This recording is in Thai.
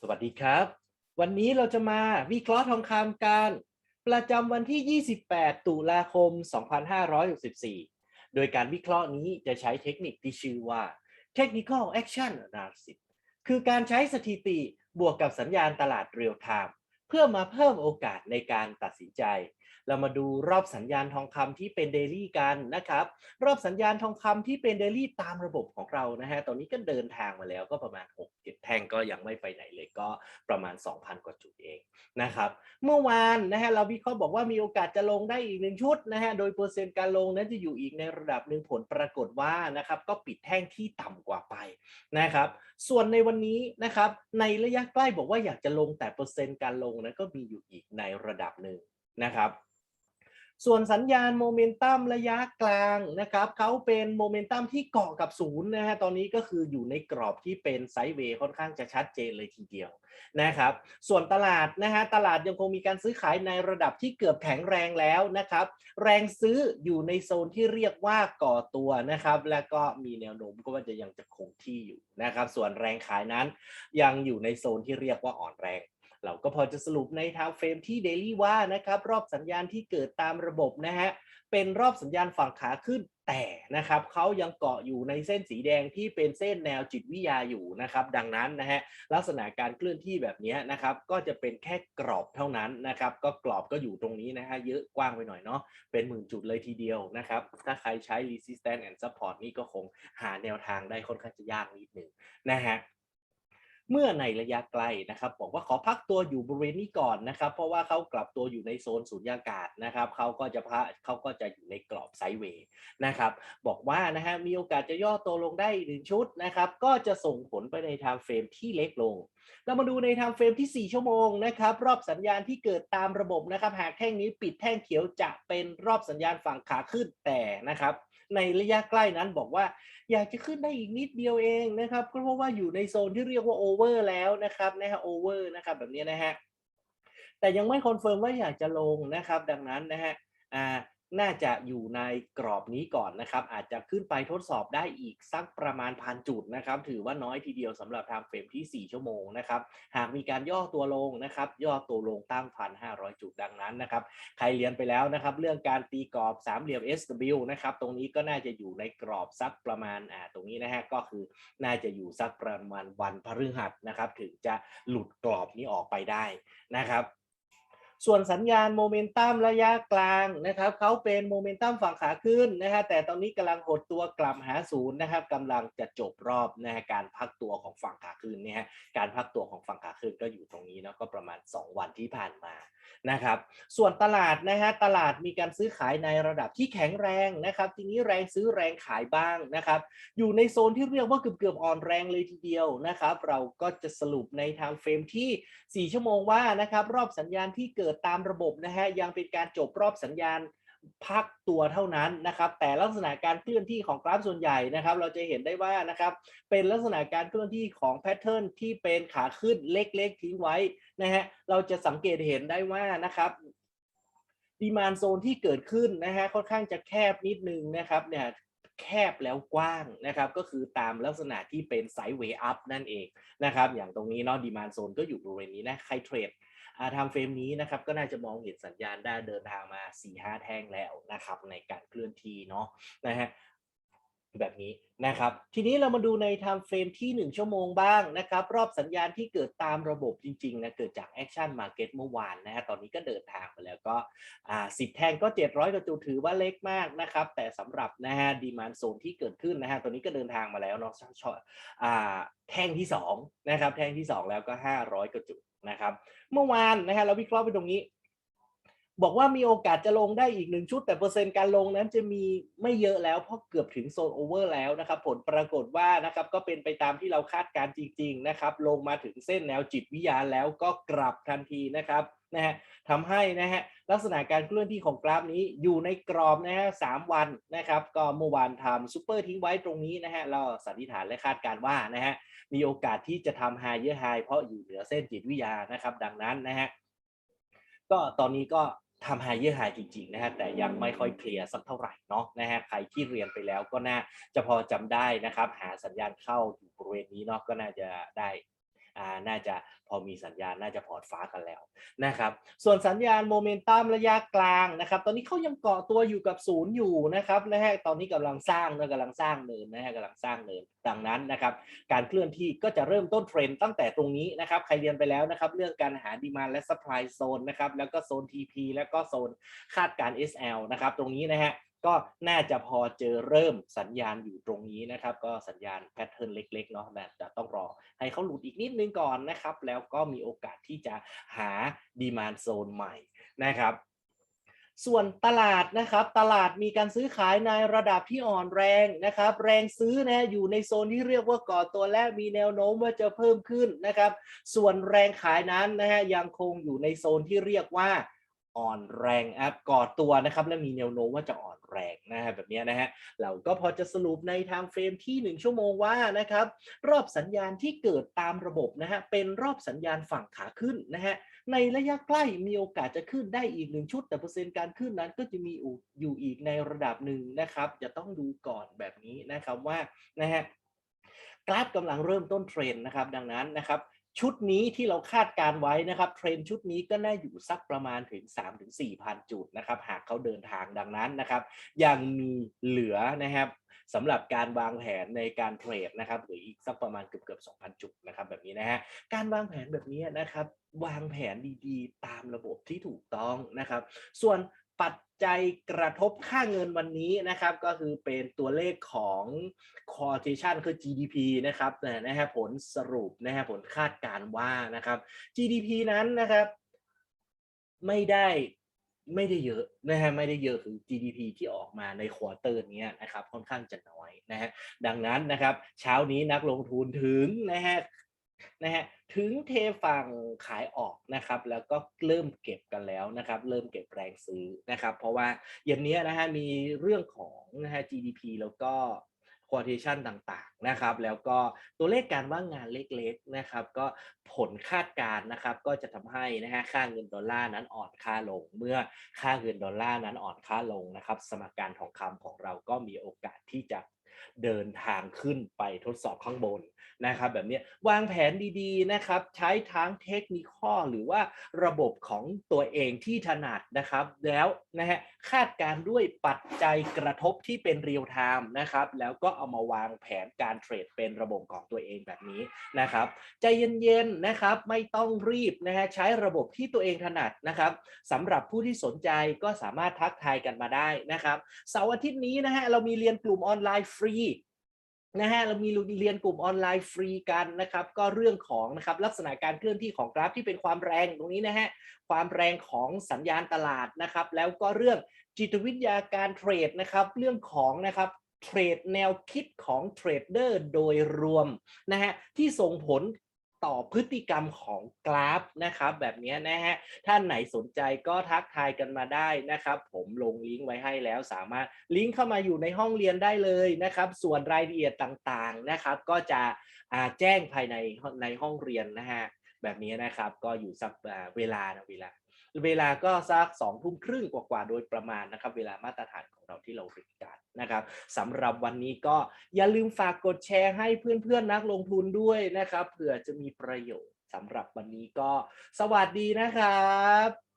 สวัสดีครับ วันนี้เราจะมาวิเคราะห์ทองคำกัน ประจำวันที่ 28 ตุลาคม 2564 โดยการวิเคราะห์นี้จะใช้เทคนิคที่ชื่อว่า Technical Action Analysis คือการใช้สถิติบวกกับสัญญาณตลาดเรียลไทม์เพื่อมาเพิ่มโอกาสในการตัดสินใจเรามาดูรอบสัญญาณทองคำที่เป็นเดลี่กันนะครับ รอบสัญญาณทองคำที่เป็นเดลี่ตามระบบของเรานะฮะตอนนี้ก็เดินทางมาแล้วก็ประมาณ6 7แท่งก็ยังไม่ไปไหนเลยก็ประมาณ 2,000 กว่าจุดเองนะครับ เมื่อวานนะฮะเราวิเคราะห์บอกว่ามีโอกาสจะลงได้อีกหนึ่งชุดนะฮะโดยเปอร์เซ็นต์การลงนั้นจะอยู่อีกในระดับหนึ่งผลปรากฏว่านะครับก็ปิดแท่งที่ต่ำกว่าไปนะครับ ส่วนในวันนี้นะครับในระยะใกล้บอกว่าอยากจะลงแต่เปอร์เซ็นต์การลงนั้นก็มีอยู่อีกในระดับหนึ่ง นะครับ ส่วนสัญญาณโมเมนตัมระยะกลางนะครับเขาเป็นโมเมนตัมที่เกาะกับศูนย์นะฮะตอนนี้ก็คืออยู่ในกรอบที่เป็นไซด์เวย์ค่อนข้างจะชัดเจนเลยทีเดียวนะครับ ส่วนตลาดนะฮะตลาดยังคงมีการซื้อขายในระดับที่เกือบแข็งแรงแล้วนะครับ แรงซื้ออยู่ในโซนที่เรียกว่าก่อตัวนะครับ และก็มีแนวโน้มก็ว่าจะยังจะคงที่อยู่นะครับ ส่วนแรงขายนั้นยังอยู่ในโซนที่เรียกว่าอ่อนแรง เราก็พอจะสรุปในทางเฟรมที่เดลี่ว่านะครับรอบสัญญาณที่เกิดตามระบบนะฮะเป็นรอบสัญญาณฝั่งขาขึ้นแต่นะครับเขายังเกาะอยู่ในเส้นสีแดงที่เป็นเส้นแนวจิตวิทยาอยู่นะครับ ดังนั้นนะฮะลักษณะการเคลื่อนที่แบบนี้นะครับ ก็จะเป็นแค่กรอบเท่านั้นนะครับ ก็กรอบก็อยู่ตรงนี้นะฮะเยอะกว้างไปหน่อยเนาะเป็นหมื่นจุดเลยทีเดียวนะครับ ถ้าใครใช้ resistance and support นี่ก็คงหาแนวทางได้ค่อนข้างจะยากนิดหนึ่งนะฮะ เมื่อในระยะไกลนะครับบอกว่าขอพักตัวอยู่บริเวณนี้ก่อนนะครับ เพราะว่าเขากลับตัวอยู่ในโซนสูญญากาศนะครับเขาก็จะพักเขาก็จะอยู่ในกรอบไซด์เวย์นะครับ บอกว่านะฮะมีโอกาสจะย่อตัวลงได้อีกหนึ่งชุดนะครับ ก็จะส่งผลไปในไทม์เฟรมที่เล็กลง เรามาดูในไทม์เฟรมที่ 4 ชั่วโมงนะครับ รอบสัญญาณที่เกิดตามระบบนะครับ หากแท่งนี้ปิดแท่งเขียวจะเป็นรอบสัญญาณฝั่งขาขึ้นแต่นะครับ ในระยะใกล้นั้นบอกว่า อยากจะขึ้นได้อีกนิดเดียวเองนะครับก็เพราะว่าอยู่ในโซนที่เรียกว่าโอเวอร์แล้วนะครับนะฮะโอเวอร์นะครับแบบนี้นะฮะแต่ยังไม่คอนเฟิร์มว่าอยากจะลงนะครับ ดังนั้นนะฮะอ่า น่าจะอยู่ในกรอบนี้ก่อนนะครับ อาจจะขึ้นไปทดสอบได้อีกสักประมาณพันจุดนะครับ ถือว่าน้อยทีเดียวสำหรับทม์เฟรมที่ 4 ชั่วโมงนะครับ หากมีการย่อตัวลงนะครับ ย่อตัวลงตั้งพันห้าร้อยจุดดังนั้นนะครับ ใครเรียนไปแล้วนะครับ เรื่องการตีกรอบสามเหลี่ยม SW นะครับ ตรงนี้ก็น่าจะอยู่ในกรอบสักประมาณอ่าตรงนี้นะฮะก็คือน่าจะอยู่สักประมาณวันพฤหัสนะครับ ถึงจะหลุดกรอบนี้ออกไปได้นะครับ ส่วนสัญญาณโมเมนตัมระยะกลางนะครับเขาเป็นโมเมนตัมฝั่งขาขึ้นนะฮะแต่ตอนนี้กำลังหดตัวกลับหาศูนย์นะครับกำลังจะจบรอบนะฮะการพักตัวของฝั่งขาขึ้นเนี่ยฮะการพักตัวของฝั่งขาขึ้นก็อยู่ตรงนี้เนาะก็ประมาณ 2 วันที่ผ่านมา นะครับ ส่วนตลาดนะฮะตลาดมีการซื้อขายในระดับที่แข็งแรงนะครับ ทีนี้แรงซื้อแรงขายบ้างนะครับ อยู่ในโซนที่เรียกว่าเกือบเกือบอ่อนแรงเลยทีเดียวนะครับ เราก็จะสรุปในทางเฟรมที่ 4 ชั่วโมงว่านะครับรอบสัญญาณที่เกิดตามระบบนะฮะยังเป็นการจบรอบสัญญาณ พักตัวเท่านั้นนะครับ แต่ลักษณะการเคลื่อนที่ของกราฟส่วนใหญ่นะครับ เราจะเห็นได้ว่านะครับ เป็นลักษณะการเคลื่อนที่ของแพทเทิร์นที่เป็นขาขึ้นเล็กๆทิ้งไว้นะฮะ เราจะสังเกตเห็นได้ว่านะครับดีมานโซนที่เกิดขึ้นนะฮะค่อนข้างจะแคบนิดนึงนะครับเนี่ยแคบแล้วกว้างนะครับก็คือตามลักษณะที่เป็นไซด์เวย์อัพนั่นเองนะครับอย่างตรงนี้เนาะดีมานโซนก็อยู่บริเวณนี้นะใครเทรด อ่าทำเฟรมนี้นะครับก็น่าจะมองเห็นสัญญาณได้เดินทางมา4-5แท่งแล้วนะครับในการเคลื่อนที่เนาะนะฮะ แบบนี้นะครับ ทีนี้เรามาดูในไทม์เฟรมที่ 1 ชั่วโมงบ้างนะครับ รอบสัญญาณที่เกิดตามระบบจริงๆนะเกิดจากแอคชั่นมาเก็ตเมื่อวานนะฮะตอนนี้ก็เดินทางไปแล้วก็อ่าสิบแท่งก็ 700กว่าจุดถือว่าเล็กมากนะครับ แต่สำหรับนะฮะดีมานโซนที่เกิดขึ้นนะฮะตอนนี้ก็เดินทางมาแล้วเนาะชออ่าแท่งที่2นะครับแท่งที่ 2 แล้วก็ 500กว่าจุดนะครับ เมื่อวานนะฮะเราวิเคราะห์ไปตรงนี้ บอกว่ามีโอกาสจะลงได้อีกหนึ่งชุด แต่เปอร์เซ็นต์การลงนั้นจะมีไม่เยอะแล้วเพราะเกือบถึงโซนโอเวอร์แล้วนะครับ ผลปรากฏว่านะครับก็เป็นไปตามที่เราคาดการณ์จริง ๆ นะครับ ลงมาถึงเส้นแนวจิตวิทยาแล้วก็กลับทันทีนะครับนะฮะทำให้นะฮะลักษณะการเคลื่อนที่ของกราฟนี้อยู่ในกรอบนะฮะสามวันนะครับ ก็เมื่อวานทำซูเปอร์ทิ้งไว้ตรงนี้นะฮะเราสันนิษฐานและคาดการณ์ว่านะฮะมีโอกาสที่จะทำไฮเยอร์ไฮเพราะอยู่เหนือเส้นจิตวิทยานะครับ ดังนั้นนะฮะก็ตอนนี้ก็ ทำไฮเยอร์ไฮจริงๆนะฮะแต่ยังไม่ค่อยเคลียร์สักเท่าไหร่เนาะนะฮะใครที่เรียนไปแล้วก็น่าจะพอจำได้นะครับ หาสัญญาณเข้าอยู่บริเวณนี้เนาะก็น่าจะได้อ่า น่าจะพอมีสัญญาณน่าจะพอร์ตฟ้ากันแล้วนะครับ ส่วนสัญญาณโมเมนตัมระยะกลางนะครับ ตอนนี้เขายังเกาะตัวอยู่กับศูนย์อยู่นะครับนะฮะตอนนี้กำลังสร้างนะกำลังสร้างเนินนะฮะกำลังสร้างเนินดังนั้นนะครับ การเคลื่อนที่ก็จะเริ่มต้นเทรนด์ตั้งแต่ตรงนี้นะครับ ใครเรียนไปแล้วนะครับ เรื่องการหาดีมาและ supply โซนนะครับ แล้วก็โซน TP แล้วก็โซนคาดการ SL นะครับ ตรงนี้นะฮะ ก็น่าจะพอเจอเริ่มสัญญาณอยู่ตรงนี้นะครับ ก็สัญญาณแพทเทิร์นเล็กๆเนาะแต่จะต้องรอให้เขาหลุดอีกนิดนึงก่อนนะครับ แล้วก็มีโอกาสที่จะหาดีมานโซนใหม่นะครับส่วนตลาดนะครับตลาดมีการซื้อขายในระดับที่อ่อนแรงนะครับ แรงซื้อนะอยู่ในโซนที่เรียกว่าก่อตัวและมีแนวโน้มว่าจะเพิ่มขึ้นนะครับ ส่วนแรงขายนั้นนะฮะยังคงอยู่ในโซนที่เรียกว่า อ่อนแรงอัพก่อตัวนะครับ และมีแนวโน้มว่าจะอ่อนแรงนะฮะแบบนี้นะฮะเราก็พอจะสรุปในไทม์เฟรมที่ 1 ชั่วโมงว่านะครับรอบสัญญาณที่เกิดตามระบบนะฮะเป็นรอบสัญญาณฝั่งขาขึ้นนะฮะในระยะใกล้มีโอกาสจะขึ้นได้อีกหนึ่งชุด แต่เปอร์เซ็นต์การขึ้นนั้นก็จะมีอยู่อีกในระดับหนึ่งนะครับจะต้องดูก่อนแบบนี้นะครับว่านะฮะกราฟกำลังเริ่มต้นเทรนนะครับดังนั้นนะครับ ชุดนี้ที่เราคาดการไว้นะครับเทรนชุดนี้ก็น่าอยู่สักประมาณถึง 3-4ถึง4,000จุดนะครับหากเขาเดินทางดังนั้นนะครับ ยังมีเหลือนะครับสำหรับการวางแผนในการเทรดนะครับหรืออีกสักประมาณเกือบเกือบ2,000 จุดนะครับแบบนี้นะฮะการวางแผนแบบนี้นะครับวางแผนดีๆ ตามระบบที่ถูกต้องนะครับ ส่วน ปัจจัยกระทบค่าเงินวันนี้นะครับ ก็คือเป็นตัวเลขของ quotation คือ GDP นะครับนะฮะผลสรุปนะฮะผลคาดการว่านะครับ GDP นั้นนะครับไม่ได้ไม่ได้เยอะนะฮะไม่ได้เยอะคือ GDP ที่ออกมาในควอเตอร์นี้นะครับค่อนข้างจะน้อยนะฮะดังนั้นนะครับ เช้านี้นักลงทุนถึงนะฮะ นะฮะถึงเทฝั่งขายออกนะครับ แล้วก็เริ่มเก็บกันแล้วนะครับ เริ่มเก็บแรงซื้อนะครับ เพราะว่าเย็นนี้นะฮะมีเรื่องของนะฮะ GDP แล้วก็ quotation ต่างๆนะครับ แล้วก็ตัวเลขการว่างงานเล็กๆนะครับ ก็ผลคาดการณ์นะครับ ก็จะทำให้นะฮะค่าเงินดอลลาร์นั้นอ่อนค่าลง เมื่อค่าเงินดอลลาร์นั้นอ่อนค่าลงนะครับ สมการทองคำของเราก็มีโอกาสที่จะ เดินทางขึ้นไปทดสอบข้างบนนะครับแบบนี้วางแผนดีๆนะครับ ใช้ทั้งเทคนิคข้อหรือว่าระบบของตัวเองที่ถนัดนะครับ แล้วนะฮะ คาดการ์ด้วยปัจจัยกระทบที่เป็นเรียลไทม์นะครับแล้วก็เอามาวางแผนการเทรดเป็นระบบของตัวเองแบบนี้นะครับใจเย็นๆนะครับไม่ต้องรีบนะฮะใช้ระบบที่ตัวเองถนัดนะครับสำหรับผู้ที่สนใจก็สามารถทักทายกันมาได้นะครับเสาร์อาทิตย์นี้นะฮะเรามีเรียนกลุ่มออนไลน์ฟรี นะฮะเรามีเรียนกลุ่มออนไลน์ฟรีกันนะครับ ก็เรื่องของนะครับลักษณะการเคลื่อนที่ของกราฟที่เป็นความแรงตรงนี้นะฮะความแรงของสัญญาณตลาดนะครับ แล้วก็เรื่องจิตวิทยาการเทรดนะครับเรื่องของนะครับเทรดแนวคิดของเทรดเดอร์โดยรวมนะฮะที่ส่งผล ต่อพฤติกรรมของกราฟนะครับ แบบนี้นะฮะท่านไหนสนใจก็ทักทายกันมาได้นะครับ ผมลงลิงก์ไว้ให้แล้วสามารถลิงก์เข้ามาอยู่ในห้องเรียนได้เลยนะครับ ส่วนรายละเอียดต่างๆนะครับ ก็จะแจ้งภายในในห้องเรียนนะฮะแบบนี้นะครับก็อยู่สักเวลานะเวลา เวลาก็สักสองทุ่มครึ่งกว่าๆโดยประมาณนะครับ เวลามาตรฐานของเราที่เราเรียนกันนะครับสำหรับวันนี้ก็อย่าลืมฝากกดแชร์ให้เพื่อนๆนักลงทุนด้วยนะครับเผื่อจะมีประโยชน์สำหรับวันนี้ก็สวัสดีนะครับ